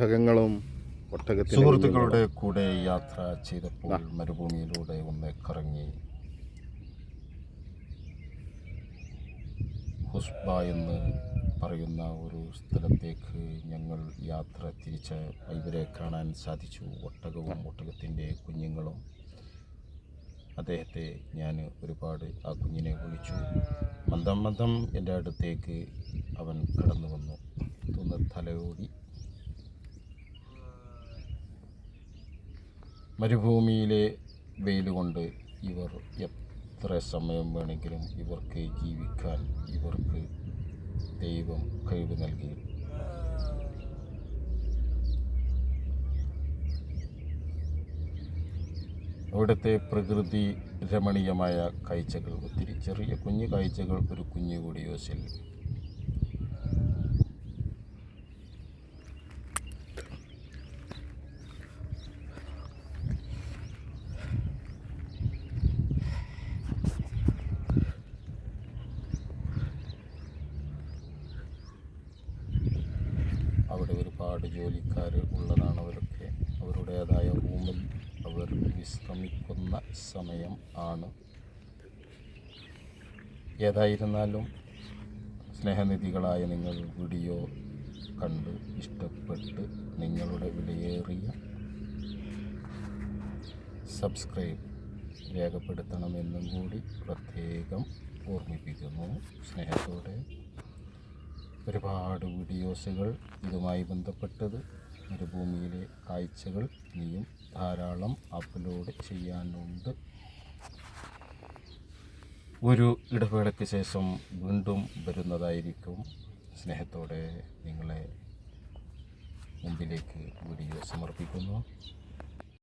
ഒട്ടകങ്ങളും സുഹൃത്തുക്കളുടെ കൂടെ യാത്ര ചെയ്തപ്പോൾ മരുഭൂമിയിലൂടെ ഒന്ന് കറങ്ങി. ഹുസ്ബ എന്ന് പറയുന്ന ഒരു സ്ഥലത്തേക്ക് ഞങ്ങൾ യാത്ര തിരിച്ച് ഇവരെ കാണാൻ സാധിച്ചു. ഒട്ടകവും ഒട്ടകത്തിന്റെ കുഞ്ഞുങ്ങളും. അദ്ദേഹത്തെ ഞാൻ ഒരുപാട് ആ കുഞ്ഞിനെ വിളിച്ചു. മന്ദം മന്ദം എന്റെ അടുത്തേക്ക് അവൻ കടന്നു വന്നു. ഒന്ന് തലയോടി. മരുഭൂമിയിലെ വെയിൽ കൊണ്ട് ഇവർ എത്ര സമയം വേണമെങ്കിലും ഇവർക്ക് ജീവിക്കാൻ ഇവർക്ക് ദൈവം കഴിവ് നൽകി. അവിടുത്തെ പ്രകൃതി രമണീയമായ കാഴ്ചകൾ ഒത്തിരി ചെറിയ കുഞ്ഞു കാഴ്ചകൾ ഒരു കുഞ്ഞു വീഡിയോസിൽ അവിടെ ഒരുപാട് ജോലിക്കാർ ഉള്ളതാണ് അവരൊക്കെ. അവരുടേതായ റൂമിൽ അവർ വിശ്രമിക്കുന്ന സമയം ആണ്. ഏതായിരുന്നാലും സ്നേഹനിധികളായ നിങ്ങൾ വീഡിയോ കണ്ട് ഇഷ്ടപ്പെട്ട് നിങ്ങളുടെ വിലയേറിയ സബ്സ്ക്രൈബ് രേഖപ്പെടുത്തണമെന്നും കൂടി പ്രത്യേകം ഓർമ്മിപ്പിക്കുന്നു. സ്നേഹത്തോടെ ഒരുപാട് വീഡിയോസുകൾ ഇതുമായി ബന്ധപ്പെട്ടത്. മരുഭൂമിയിലെ കാഴ്ചകൾ ഇനിയും ധാരാളം അപ്ലോഡ് ചെയ്യാനുണ്ട്. ഒരു ഇടവേളയ്ക്ക് ശേഷം വീണ്ടും വരുന്നതായിരിക്കും. സ്നേഹത്തോടെ നിങ്ങളെ മുമ്പിലേക്ക് വീഡിയോ സമർപ്പിക്കുന്നു.